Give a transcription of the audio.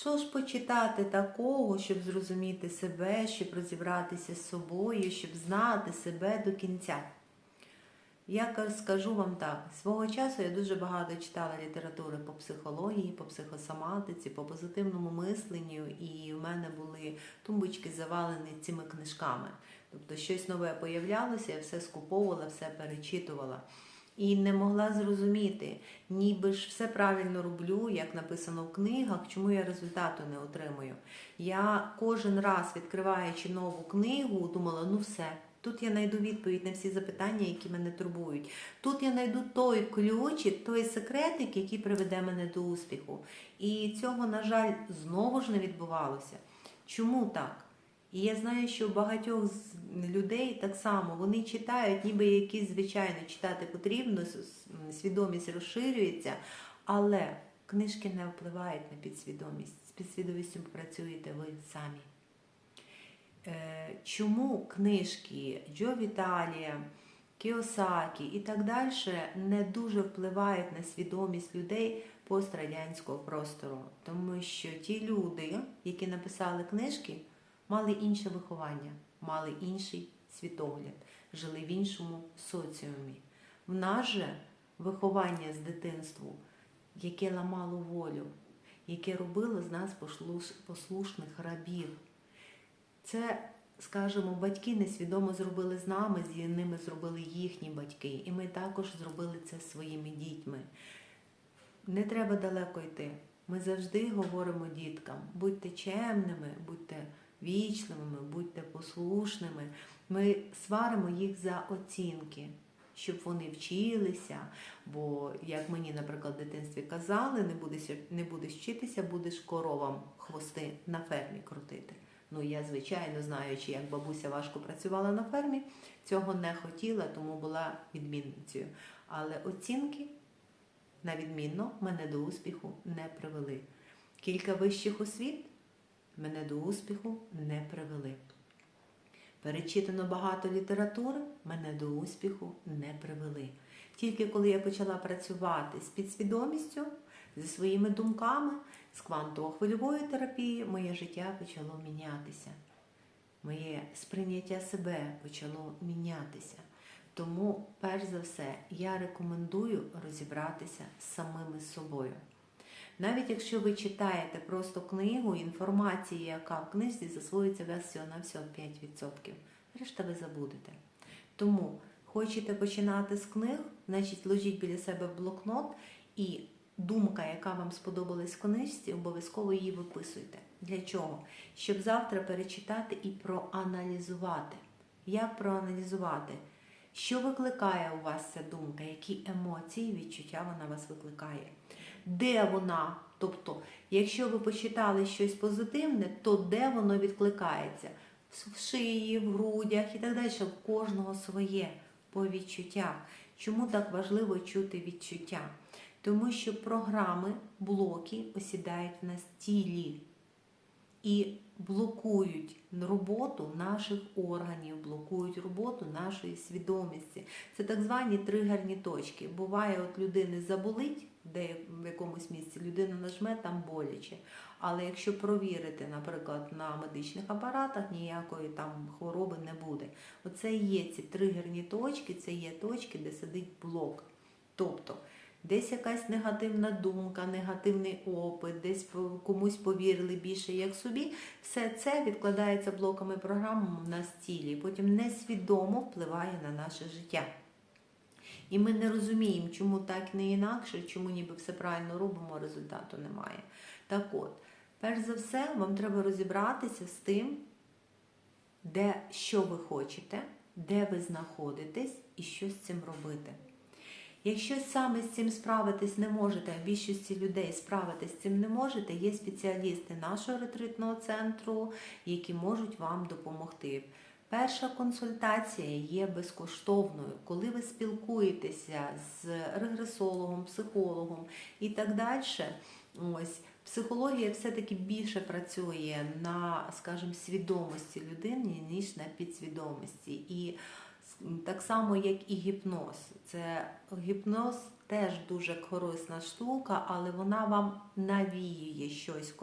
Що ж почитати такого, щоб зрозуміти себе, щоб розібратися з собою, щоб знати себе до кінця? Я скажу вам так: свого часу я дуже багато читала літератури по психології, по психосоматиці, по позитивному мисленню, і в мене були тумбочки завалені цими книжками. Тобто щось нове появлялося, я все скуповувала, все перечитувала. І не могла зрозуміти, ніби ж все правильно роблю, як написано в книгах, чому я результату не отримую. Я кожен раз, відкриваючи нову книгу, думала, ну все, тут я знайду відповідь на всі запитання, які мене турбують. Тут я знайду той ключик, той секретик, який приведе мене до успіху. І цього, на жаль, знову ж не відбувалося. Чому так? І я знаю, що багатьох з людей так само вони читають, ніби якісь звичайно читати потрібно, свідомість розширюється, але книжки не впливають на підсвідомість. З підсвідомістю працюєте ви самі. Е, Чому книжки Джо Віталія, Кіосакі і так далі не дуже впливають на свідомість людей пострадянського простору? Тому що ті люди, які написали книжки, мали інше виховання, мали інший світогляд, жили в іншому соціумі. В нас же виховання з дитинству, яке ламало волю, яке робило з нас послушних рабів. Це, скажімо, батьки несвідомо зробили з нами, з ними зробили їхні батьки. І ми також зробили це своїми дітьми. Не треба далеко йти. Ми завжди говоримо діткам: будьте чемними, будьте вічливими, будьте послушними. Ми сваримо їх за оцінки, щоб вони вчилися. Бо, як мені, наприклад, в дитинстві казали, не будеш, не будеш вчитися, будеш коровам хвости на фермі крутити. Ну, я, звичайно, знаючи, як бабуся важко працювала на фермі, цього не хотіла, тому була відмінницею. Але оцінки на відмінно мене до успіху не привели. Кілька вищих освіт мене до успіху не привели. Перечитано багато літератури, мене до успіху не привели. Тільки коли я почала працювати з підсвідомістю, зі своїми думками, з квантово-хвильовою терапією, моє життя почало мінятися. Моє сприйняття себе почало мінятися. Тому, перш за все, я рекомендую розібратися з самими собою. Навіть якщо ви читаєте просто книгу, інформація, яка в книжці засвоюється у вас всього на всього 5%. Решта ви забудете. Тому хочете починати з книг, значить ложіть біля себе блокнот і думка, яка вам сподобалась в книжці, обов'язково її виписуйте. Для чого? Щоб завтра перечитати і проаналізувати. Як проаналізувати? Що викликає у вас ця думка? Які емоції, відчуття вона вас викликає? Де вона? Тобто, якщо ви почитали щось позитивне, то де воно відкликається? В шиї, в грудях і так далі. В кожного своє по відчуттях. Чому так важливо чути відчуття? Тому що програми, блоки осідають в нас тілі і блокують роботу наших органів, блокують роботу нашої свідомості. Це так звані тригерні точки. Буває, от людини заболить, де в якомусь місці людина нажме там боляче. Але якщо провірити, наприклад, на медичних апаратах, ніякої там хвороби не буде. Оце є ці тригерні точки, це є точки, де сидить блок. Тобто десь якась негативна думка, негативний опит, десь комусь повірили більше як собі, все це відкладається блоками програми в нас в тілі, і потім несвідомо впливає на наше життя. І ми не розуміємо, чому так не інакше, чому ніби все правильно робимо, а результату немає. Так от, перш за все, вам треба розібратися з тим, де що ви хочете, де ви знаходитесь і що з цим робити. Якщо саме з цим справитись не можете, а більшості людей справитись з цим не можете, є спеціалісти нашого ретритного центру, які можуть вам допомогти. Перша консультація є безкоштовною, коли ви спілкуєтеся з регресологом, психологом і так далі. Ось психологія все-таки більше працює на, скажімо, свідомості людини, ніж на підсвідомості. І так само, як і гіпноз. Це гіпноз теж дуже корисна штука, але вона вам навіює щось.